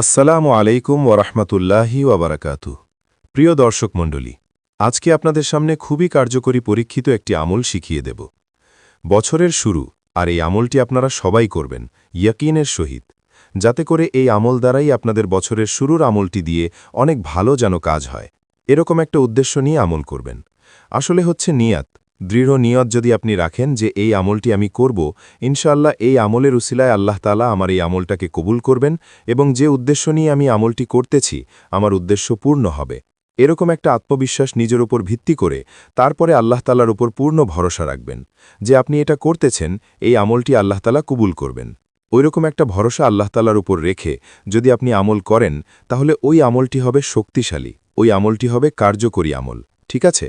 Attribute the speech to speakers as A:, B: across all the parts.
A: আসসালামু আলাইকুম ওরহমতুল্লাহি ওয়াবারাকাতু প্রিয় দর্শক মণ্ডলী, আজকে আপনাদের সামনে খুবই কার্যকরী পরীক্ষিত একটি আমল শিখিয়ে দেব। বছরের শুরু, আর এই আমলটি আপনারা সবাই করবেন, ইয়াকিনের সহিত। যাতে করে এই আমল দ্বারাই আপনাদের বছরের শুরুর আমলটি দিয়ে অনেক ভালো যেন কাজ হয়। এরকম একটা উদ্দেশ্য নিয়ে আমল করবেন। আসলে হচ্ছে নিয়াত। দৃঢ় নিয়ত যদি আপনি রাখেন যে এই আমলটি আমি করব, ইনশাআল্লাহ এই আমলের উসিলায় আল্লাহ তালা আমার এই আমলটাকে কবুল করবেন এবং যে উদ্দেশ্য নিয়ে আমি আমলটি করতেছি, আমার উদ্দেশ্য পূর্ণ হবে। এরকম একটা আত্মবিশ্বাস নিজের উপর ভিত্তি করে তারপরে আল্লাহ তালার উপর পূর্ণ ভরসা রাখবেন যে আপনি এটা করতেছেন, এই আমলটি আল্লাহ তালা কবুল করবেন। ওইরকম একটা ভরসা আল্লাহ তালার উপর রেখে যদি আপনি আমল করেন, তাহলে ওই আমলটি হবে শক্তিশালী, ওই আমলটি হবে কার্যকরী আমল। ঠিক আছে?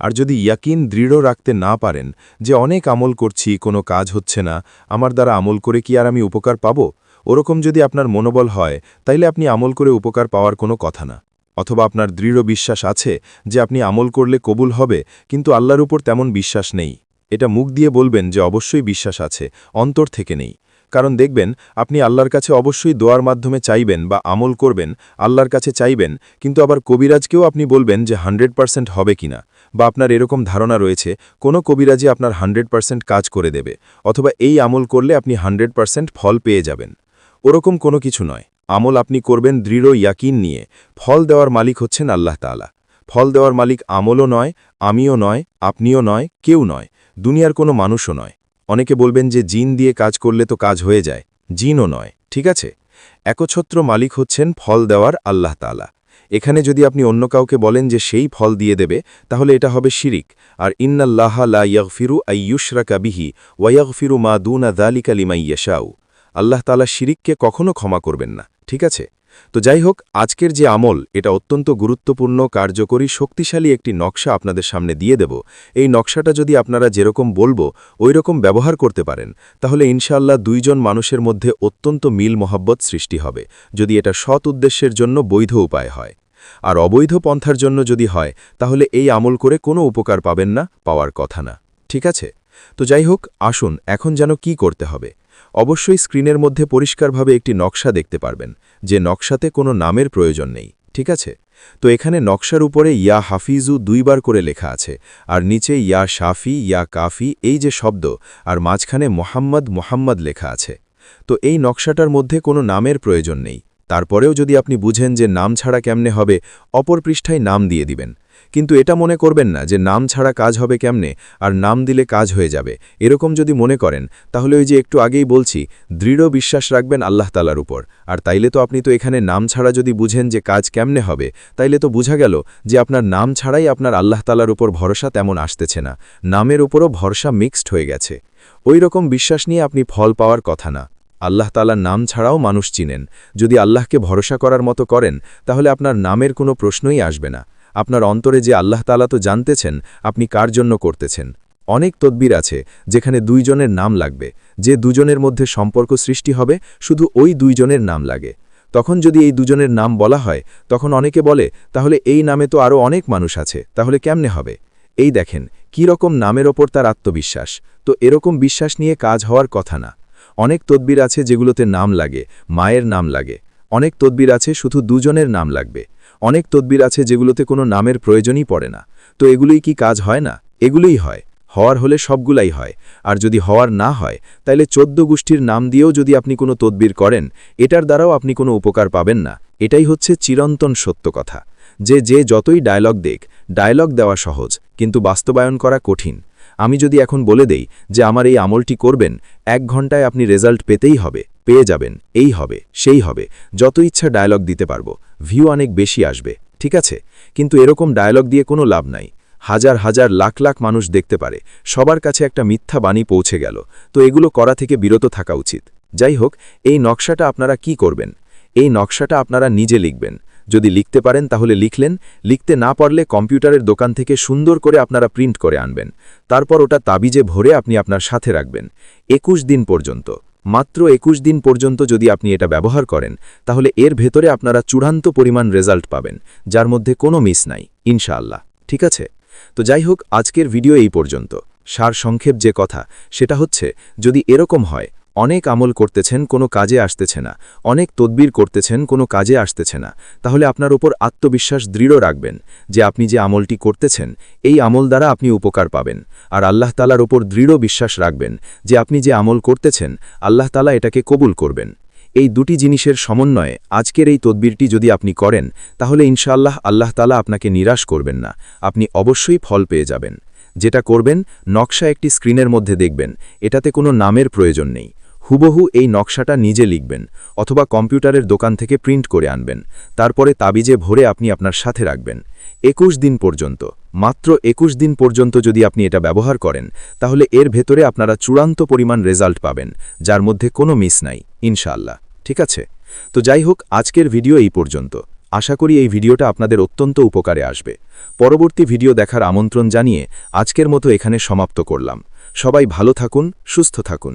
A: আর যদি ইয়াকিন দৃঢ় রাখতে না পারেন যে অনেক আমল করছি, কোনো কাজ হচ্ছে না, আমার দ্বারা আমল করে কি আর আমি উপকার পাব? ওরকম যদি আপনার মনোবল হয়, তাইলে আপনি আমল করে উপকার পাওয়ার কোনো কথা না। অথবা আপনার দৃঢ় বিশ্বাস আছে যে আপনি আমল করলে কবুল হবে, কিন্তু আল্লাহর উপর তেমন বিশ্বাস নেই। এটা মুখ দিয়ে বলবেন যে অবশ্যই বিশ্বাস আছে, অন্তর থেকে নেই। কারণ দেখবেন, আপনি আল্লাহর কাছে অবশ্যই দোয়ার মাধ্যমে চাইবেন বা আমল করবেন, আল্লাহর কাছে চাইবেন, কিন্তু আবার কবিরাজকেও আপনি বলবেন যে হান্ড্রেড পার্সেন্ট হবে কিনা বা আপনার এরকম ধারণা রয়েছে, কোনো কবিরাজি আপনার হান্ড্রেড পার্সেন্ট কাজ করে দেবে, অথবা এই আমল করলে আপনি হান্ড্রেড পার্সেন্ট ফল পেয়ে যাবেন। ওরকম কোনো কিছু নয়। আমল আপনি করবেন দৃঢ় ইয়াকিন নিয়ে। ফল দেওয়ার মালিক হচ্ছেন আল্লাহ তালা ফল দেওয়ার মালিক আমলও নয়, আমিও নয়, আপনিও নয়, কেউ নয়, দুনিয়ার কোনো মানুষও নয়। অনেকে বলবেন যে জিন দিয়ে কাজ করলে তো কাজ হয়ে যায়। জিনও নয়, ঠিক আছে? একছত্র মালিক হচ্ছেন ফল দেওয়ার আল্লাহ তালা এখানে যদি আপনি অন্য কাউকে বলেন যে সেই ফল দিয়ে দেবে, তাহলে এটা হবে শিরিক। আর ইন্নাল্লাহ লা ইয়াগফিরু আইয়ুশরাকা বিহি ওয়াইয়াগফিরু মা দুনা দালিকা লিমাইয়াশাউ আল্লাহ তালা শিরিককে কখনো ক্ষমা করবেন না, ঠিক আছে? তো যাই হোক আজকের যে আমল, এটা অত্যন্ত গুরুত্বপূর্ণ, কার্যকরী, শক্তিশালী একটি নকশা আপনাদের সামনে দিয়ে দেব। এই নকশাটা যদি আপনারা যেরকম বলব ওই রকম ব্যবহার করতে পারেন, তাহলে ইনশাল্লাহ দুইজন মানুষের মধ্যে অত্যন্ত মিল মহাব্বত সৃষ্টি হবে, যদি এটা সৎ উদ্দেশ্যের জন্য বৈধ উপায় হয়। আর অবৈধ পন্থার জন্য যদি হয়, তাহলে এই আমল করে কোনো উপকার পাবেন না, পাওয়ার কথা না। ঠিক আছে? তো যাই হোক আসুন, এখন যেন কি করতে হবে। অবশ্যই স্ক্রিনের মধ্যে পরিষ্কারভাবে একটি নকশা দেখতে পারবেন, যে নকশাতে কোনো নামের প্রয়োজন নেই, ঠিক আছে? তো এখানে নকশার উপরে ইয়া হাফিজু দুইবার করে লেখা আছে, আর নিচে ইয়া শাফি, ইয়া কাফি, এই যে শব্দ, আর মাঝখানে মোহাম্মদ মোহাম্মদ লেখা আছে। তো এই নকশাটার মধ্যে কোনো নামের প্রয়োজন নেই। তারপরেও যদি আপনি বুঝেন যে নাম ছাড়া কেমনে হবে, অপর পৃষ্ঠায় নাম দিয়ে দিবেন। কিন্তু এটা মনে করবেন না যে নাম ছাড়া কাজ হবে কেমনে আর নাম দিলে কাজ হয়ে যাবে। এরকম যদি মনে করেন, তাহলে ওই যে একটু আগেই বলছি, দৃঢ় বিশ্বাস রাখবেন আল্লাহ তালার উপর। আর তাইলে তো আপনি তো এখানে নাম ছাড়া যদি বুঝেন যে কাজ কেমনে হবে, তাইলে তো বুঝা গেল যে আপনার নাম ছাড়াই আপনার আল্লাহ তালার উপর ভরসা তেমন আসতেছে না। নামের উপরও ভরসা মিক্সড হয়ে গেছে। ওই রকম বিশ্বাস নিয়ে আপনি ফল পাওয়ার কথা না। আল্লাহ তালার নাম ছাড়াও মানুষ চিনেন। যদি আল্লাহকে ভরসা করার মতো করেন, তাহলে আপনার নামের কোনো প্রশ্নই আসবে না। আপনার অন্তরে যে আল্লাহ তালা তো জানতেছেন, আপনি কার জন্য করতেছেন? অনেক তদ্বির আছে, যেখানে দুইজনের নাম লাগবে। যে দুজনের মধ্যে সম্পর্ক সৃষ্টি হবে, শুধু ওই দুইজনের নাম লাগে। তখন যদি এই দুজনের নাম বলা হয়, তখন অনেকে বলে, তাহলে এই নামে তো আরও অনেক মানুষ আছে, তাহলে কেমনে হবে? এই দেখেন, কি রকম নামের ওপর তার আত্মবিশ্বাস। তো এরকম বিশ্বাস নিয়ে কাজ হওয়ার কথা না। অনেক তদ্বির আছে যেগুলোতে নাম লাগে, মায়ের নাম লাগে। অনেক তদ্বির আছে, শুধু দুজনের নাম লাগবে। অনেক তদ্বির আছে যেগুলোতে কোনো নামের প্রয়োজনই পড়ে না। তো এগুলোই কি কাজ হয় না? এগুলোই হয়। হওয়ার হলে সবগুলাই হয়। আর যদি হওয়ার না হয়, তাইলে চোদ্দ গোষ্ঠীর নাম দিয়েও যদি আপনি কোনো তদ্বির করেন, এটার দ্বারাও আপনি কোনো উপকার পাবেন না। এটাই হচ্ছে চিরন্তন সত্য কথা। যে যে যতই ডায়লগ দেখ, ডায়লগ দেওয়া সহজ, কিন্তু বাস্তবায়ন করা কঠিন। আমি যদি এখন বলে দেই যে আমার এই আমলটি করবেন, এক ঘন্টায় আপনি রেজাল্ট পেতেই হবে। পেয়ে যাবেন, এই হবে, সেই হবে, যত ইচ্ছা ডায়লগ দিতে পারব ভিউ অনেক বেশি আসবে, ঠিক আছে? কিন্তু এরকম ডায়লগ দিয়ে কোনো লাভ নাই, হাজার হাজার লাখ লাখ মানুষ দেখতে পারে, সবার কাছে একটা মিথ্যা বাণী পৌঁছে গেল, তো এগুলো করা থেকে বিরত থাকা উচিত, যাই হোক, এই নকশাটা আপনারা কি করবেন? এই নকশাটা আপনারা নিজে লিখবেন, যদি লিখতে পারেন তাহলে লিখলেন, লিখতে না পারলে কম্পিউটারের দোকান থেকে সুন্দর করে আপনারা প্রিন্ট করে আনবেন, তারপর ওটা তাবিজে ভরে আপনি আপনার সাথে রাখবেন, একুশ দিন পর্যন্ত মাত্র একুশ দিন পর্যন্ত যদি আপনি এটা ব্যবহার করেন, তাহলে এর ভেতরে আপনারা চূড়ান্ত পরিমাণ রেজাল্ট পাবেন, যার মধ্যে কোনো মিস নাই, ইনশাআল্লাহ। ঠিক আছে? তো যাই হোক, আজকের ভিডিও এই পর্যন্ত। সার সংক্ষেপ যে কথা, সেটা হচ্ছে, যদি এরকম হয়
B: অনেক আমল করতেছেন, কোনো কাজে আসতেছে না। অনেক তদবির করতেছেন, কোনো কাজে আসতেছে না। তাহলে আপনার ওপর আত্মবিশ্বাস দৃঢ় রাখবেন যে আপনি যে আমলটি করতেছেন, এই আমল দ্বারা আপনি উপকার পাবেন। আর আল্লাহ তালার ওপর দৃঢ় বিশ্বাস রাখবেন যে আপনি যে আমল করতেছেন, আল্লাহ তালা এটাকে কবুল করবেন। এই দুটি জিনিসের সমন্বয়ে আজকের এই তদবিরটি যদি আপনি করেন, তাহলে ইনশাআল্লাহ আল্লাহ তালা আপনাকে নিরাশ করবেন না। আপনি অবশ্যই ফল পেয়ে যাবেন। যেটা করবেন, নকশা একটি স্ক্রিনের মধ্যে দেখবেন। এটাতে কোনো নামের প্রয়োজন নেই। হুবহু এই নকশাটা নিজে লিখবেন, অথবা কম্পিউটারের দোকান থেকে প্রিন্ট করে আনবেন, তারপরে তাবিজে ভরে আপনি আপনার সাথে রাখবেন। একুশ দিন পর্যন্ত, মাত্র একুশ দিন পর্যন্ত যদি আপনি এটা ব্যবহার করেন, তাহলে এর ভেতরে আপনারা চূড়ান্ত পরিমাণ রেজাল্ট পাবেন, যার মধ্যে কোনো মিস নাই, ইনশাআল্লাহ, ঠিক আছে? তো যাই হোক, আজকের ভিডিও এই পর্যন্ত। আশা করি এই ভিডিওটা আপনাদের অত্যন্ত উপকারে আসবে। পরবর্তী ভিডিও দেখার আমন্ত্রণ জানিয়ে আজকের মতো এখানে সমাপ্ত করলাম। সবাই ভালো থাকুন, সুস্থ থাকুন।